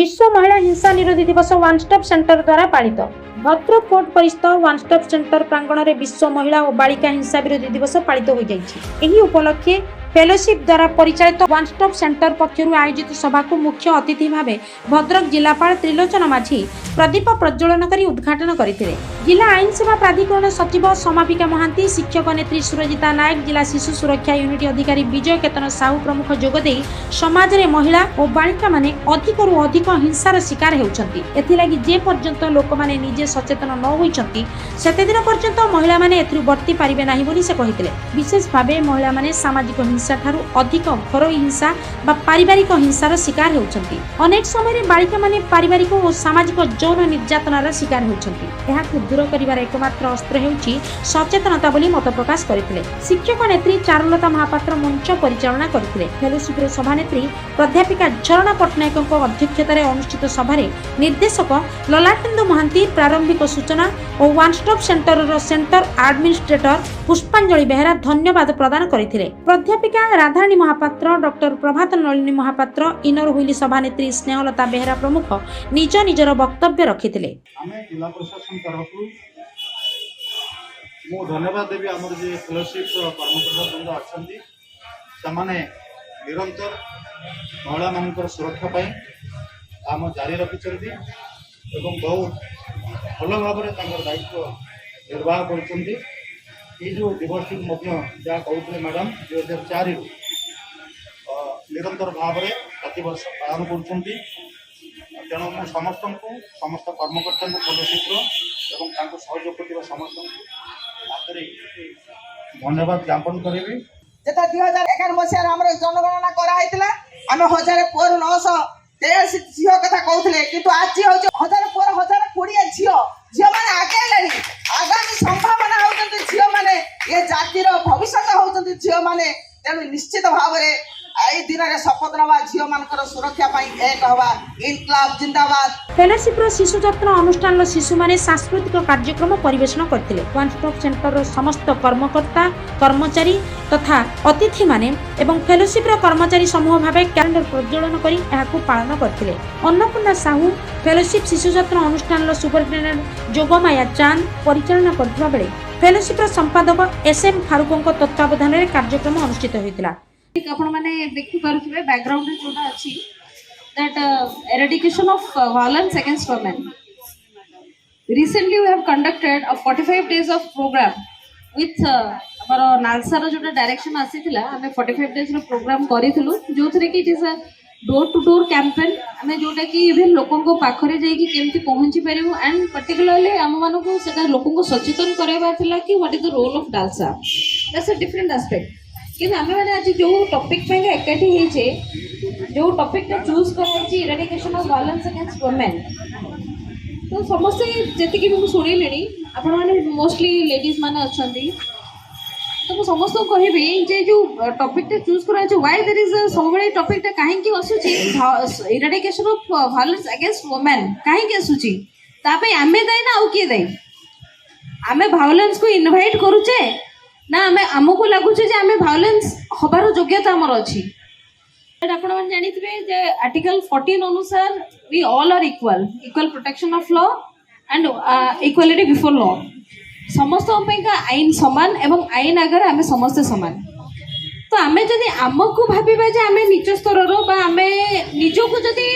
বিশ্ব মহিলা হিংসা নিরোধী দিবস ওয়ান স্টপ সেଣ୍ଟର ଦ୍ୱାରା ପାଳିତ ଭଦ୍ରକ କୋର୍ଟ ପରିସ୍ଥ ওয়ান স্টপ সেଣ୍ଟର ପ୍ରାଙ୍ଗଣରେ ବିଶ୍ୱ ମହିଳା ଓ ବାଳିକା ହିଂସା ବିରୋଧୀ ଦିବସ ପାଳିତ ହୋଇଯାଇଛି ଏହି ଉପଲକ୍ଷେ ফেলোশিপ দ্বারা পরিচালিত ওয়ান স্টপ সেন্টার পক্ষর আয়োজিত সভাকে মুখ্য অতিথি ভাবে ভদ্রক জেলাপাল ত্রিলোচন মাঝি প্রদীপ প্রজ্বলন করে উদ্ঘাটন করে জেলা আইন সেবা প্রাধিকরণ সচিব সমাপিকা মহান্তি শিক্ষক নেত্রী সুরজিতা নায়ক জেলা শিশু সুরক্ষা ইউনিট অধিকারী বিজয় কেতন সাহু প্রমুখ যোগদে সমাজের মহিলা ও বাড়িকা মানে অধিকরু অধিক হিংসার শিকার হচ্ছেন এগি যে পর্যন্ত লোক মানে নিজে সচেতন ন হয়েছেন সেতদিন পর্যন্ত মহিলা মানে এর বর্তি পারে না বলে সে কে বিশেষ ভাবে মহিলা মানে সামাজিক হিংসা ହିଂସାଠାରୁ ଅଧିକ ଘରୋଇ ହିଂସା ବା ପାରିବାରିକ ହିଂସାର ଶିକାର ହେଉଛନ୍ତି ଅନେକ ସମୟରେ ବାଳିକାମାନେ ପାରିବାରିକ ଓ ସାମାଜିକ ଯୌନ ନିର୍ଯାତନାର ଶିକାର ହେଉଛନ୍ତି ଏହାକୁ ଦୂର କରିବାର ଏକମାତ୍ର ଅସ୍ତ୍ର ହେଉଛି ସଚେତନତା ବୋଲି ମତ ପ୍ରକାଶ କରିଥିଲେ ଶିକ୍ଷକ ନେତ୍ରୀ ଚାରୁଲତା ମହାପାତ୍ର ମଞ୍ଚ ପରିଚାଳନା କରିଥିଲେ ଫେଲୋସିପର ସଭାନେତ୍ରୀ ପ୍ରାଧ୍ୟାପିକା ଝରଣା ପଟ୍ଟନାୟକଙ୍କ ଅଧ୍ୟକ୍ଷତାରେ ଅନୁଷ୍ଠିତ ସଭାରେ ନିର୍ଦ୍ଦେଶକ ଲଲାଟେନ୍ଦୁ ମହାନ୍ତି ପ୍ରାରମ୍ଭିକ ସୂଚନା ଓ ୱାନ୍ ଷ୍ଟପ୍ ସେଣ୍ଟରର ସେଣ୍ଟର ଆଡମିନିଷ୍ଟ୍ରେଟର ପୁଷ୍ପାଞ୍ଜଳି ବେହେରା ଧନ୍ୟବାଦ ପ୍ରଦାନ କରିଥିଲେ ପ୍ରାଧ୍ୟାପିକା ଲେଖିକା Radharani Mohapatra doctor Prabhat Nalini Mohapatra inner wheel ସଭାନେତ୍ରୀ ସ୍ନେହଲତା ବେହେରା ପ୍ରମୁଖ ନିଜ ନିଜର ବକ୍ତବ୍ୟ ରଖିଥିଲେ ଆମେ ଜିଲ୍ଲା ପ୍ରଶାସନ ତରଫରୁ ମୁଁ ଧନ୍ୟବାଦ ଦେବି ଆମର ଯେ ଫେଲୋସିପ୍ର କର୍ମକର୍ତ୍ତା ଅଛନ୍ତି ସେମାନେ ନିରନ୍ତର ମହିଳାମାନଙ୍କର ସୁରକ୍ଷା ପାଇଁ କାମ ଜାରି ରଖିଛନ୍ତି ଏବଂ ବହୁତ ଭଲ ଭାବରେ ତାଙ୍କର ଦାୟିତ୍ୱ ନିର୍ବାହ କରୁଛନ୍ତି ଏଇ ଯେଉଁ ಡಿವೋರ್ಸಿಂಗ್ ମଧ୍ୟ ଯାହା କହୁଥିଲେ ମ୍ୟାଡ଼ାମ୍ ଦୁଇ ହଜାର ଚାରିରୁ ନିରନ୍ତର ଭାବରେ ପ୍ରତିବର୍ଷ ପାଳନ କରୁଛନ୍ତି ତେଣୁ ମୁଁ ସମସ୍ତଙ୍କୁ ସମସ୍ତ କର୍ମକର୍ତ୍ତାଙ୍କୁ ଫଲଶୀଘ୍ର ଏବଂ ତାଙ୍କୁ ସହଯୋଗ କରୁଥିବା ସମସ୍ତଙ୍କୁ ହାତରେ ଧନ୍ୟବାଦ ଜ୍ଞାପନ କରିବି যেটা দুই হাজার এগারো মশার আমার জনগণনা করা হয়েছিল আমি হাজার পুয়ার নশহ তেয়াশি ঝিও কথা কৌলে কিন্তু ହେଉଛି হচ্ছে হাজার ହଜାର ତେଣୁ ନିଶ୍ଚିତ ଭାବରେ ଏହି ଦିନରେ ଶପଥ ନେବା ଝିଅମାନଙ୍କର ସୁରକ୍ଷା ପାଇଁ ଏକ ହେବା ଇନକ୍ଲାବ ଜିନ୍ଦାବାଦ ଫେଲୋସିପର ଶିଶୁ ଯତ୍ନ ଅନୁଷ୍ଠାନର ଶିଶୁମାନେ ସାଂସ୍କୃତିକ କାର୍ଯ୍ୟକ୍ରମ ପରିବେଷଣ କରିଥିଲେ ୱାନ୍ ଷ୍ଟପ୍ ସେଣ୍ଟରର ସମସ୍ତ କର୍ମକର୍ତ୍ତା କର୍ମଚାରୀ ତଥା ଅତିଥିମାନେ ଏବଂ ଫେଲୋସିପର କର୍ମଚାରୀ ସମୂହ ଭାବେ କ୍ୟାଲେଣ୍ଡର ପ୍ରଜ୍ୱଳନ କରି ଏହାକୁ ପାଳନ କରିଥିଲେ ଅନ୍ନପୂର୍ଣ୍ଣା ସାହୁ ଫେଲୋସିପ ଶିଶୁ ଯତ୍ନ ଅନୁଷ୍ଠାନର ସୁପରିଟେଣ୍ଡେଣ୍ଟ ଯୋଗମାୟା ଚାନ୍ଦ ପରିଚାଳନା କରିଥିବା ବେଳେ ଫେଲୋସିପ୍ର ସମ୍ପାଦକ ଏସ୍ ଏମ୍ ଫାରୁକଙ୍କ ତତ୍ତ୍ୱାବଧାନରେ କାର୍ଯ୍ୟକ୍ରମ ଅନୁଷ୍ଠିତ ହୋଇଥିଲା ଆପଣମାନେ ଦେଖିପାରୁଥିବେ ବ୍ୟାକ୍ଗ୍ରାଉଣ୍ଡରେ ଯେଉଁଟା ଅଛି that uh, eradication of uh, violence against women. Recently, we have conducted a 45 days of program with ଆମର ନାଲସାର ଯେଉଁଟା ଡାଇରେକ୍ସନ୍ ଆସିଥିଲା ଆମେ ଫର୍ଟି ଫାଇଭ୍ ଡେଜ୍ର ପ୍ରୋଗ୍ରାମ୍ କରିଥିଲୁ ଯେଉଁଥିରେ କି it is a door to door campaign ଆମେ ଯେଉଁଟାକି ଇଭେନ୍ ଲୋକଙ୍କ ପାଖରେ ଯାଇକି କେମିତି ପହଞ୍ଚି ପାରିବୁ ଆଣ୍ଡ ପର୍ଟିକୁଲାରଲି ଆମମାନଙ୍କୁ ସେଟା ଲୋକଙ୍କୁ ସଚେତନ କରାଇବା ଥିଲା କି what is the role of DALSA that's a different aspect କିନ୍ତୁ ଆମେମାନେ ଆଜି ଯେଉଁ ଟପିକ୍ ପାଇଁ ଏକାଠି ହେଇଛେ ଯେଉଁ ଟପିକ୍ଟା ଚୁଜ୍ କରାହେଇଛି eradication of violence against women ତ ସମସ୍ତେ ଯେତିକି ବି ମୁଁ ଶୁଣିଲିଣି ଆପଣମାନେ ମୋଷ୍ଟଲି ଲେଡ଼ିଜ୍ ମାନେ ଅଛନ୍ତି ତ ମୁଁ ସମସ୍ତଙ୍କୁ କହିବି ଯେ ଯେଉଁ ଟପିକଟା ଚୁଜ୍ କରାଯାଇଛି ୱାଇ ଦେର୍ ଇଜ୍ ସବୁବେଳେ ଟପିକଟା କାହିଁକି ଆସୁଛି eradication of violence against women କାହିଁକି ଆସୁଛି ତା ପାଇଁ ଆମେ ଦାୟୀ ନା ଆଉ କିଏ ଦାୟୀ ଆମେ ଭାଓଲେନ୍ସକୁ ଇନଭାଇଟ୍ କରୁଛେ ନା ଆମେ ଆମକୁ ଲାଗୁଛେ ଯେ ଆମେ ଭାଓଲେନ୍ସ ହେବାର ଯୋଗ୍ୟତା ଆମର ଅଛି ଆପଣମାନେ ଜାଣିଥିବେ ଯେ ଆର୍ଟିକଲ୍ ଫର୍ଟିନ୍ ଅନୁସାରେ we all are equal equal protection of law and equality before law ସମସ୍ତଙ୍କ ପାଇଁକା ଆଇନ ସମାନ ଏବଂ ଆଇନ ଆଗରେ ଆମେ ସମସ୍ତେ ସମାନ ତ ଆମେ ଯଦି ଆମକୁ ଭାବିବା ଯେ ଆମେ ନିଜ ସ୍ତରରୁ ବା ଆମେ ନିଜକୁ ଯଦି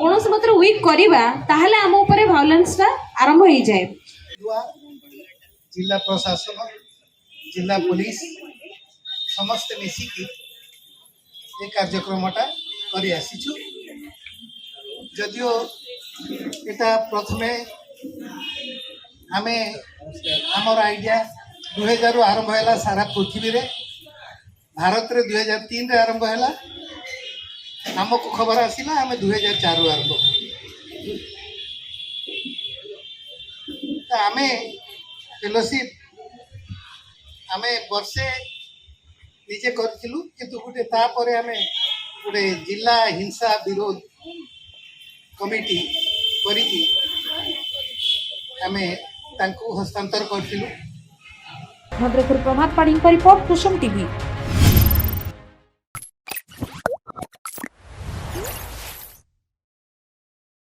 କୌଣସି ମାତ୍ରେ ୱିକ୍ କରିବା ତାହେଲେ ଆମ ଉପରେ ଭାଓଲେନ୍ସଟା ଆରମ୍ଭ ହେଇଯାଏ ଜିଲ୍ଲା ପ୍ରଶାସନ ଜିଲ୍ଲା ପୋଲିସ ସମସ୍ତେ ମିଶିକି ଏ କାର୍ଯ୍ୟକ୍ରମଟା କରିଆସିଛୁ ଯଦିଓ ଏଇଟା ପ୍ରଥମେ ଆମେ ଆମର ଆଜ୍ଞା ଦୁଇହଜାରରୁ ଆରମ୍ଭ ହେଲା ସାରା ପୃଥିବୀରେ ଭାରତରେ ଦୁଇହଜାର ତିନିରେ ଆରମ୍ଭ ହେଲା ଆମକୁ ଖବର ଆସିଲା ଆମେ ଦୁଇହଜାର ଚାରିରୁ ଆରମ୍ଭ ଆମେ ଫେଲୋସିପ୍ ଆମେ ବର୍ଷେ ନିଜେ କରିଥିଲୁ କିନ୍ତୁ ଗୋଟେ ତାପରେ ଆମେ ଗୋଟେ ଜିଲ୍ଲା ହିଂସା ବିରୋଧ କମିଟି କରିକି ଆମେ ତାଙ୍କୁ ହସ୍ତାନ୍ତର କରିଥିଲୁ ଭଦ୍ରକରୁ ପ୍ରଭାତ ପାଢ଼ୀଙ୍କ ରିପୋର୍ଟ କୁସୁମ ଟିଭି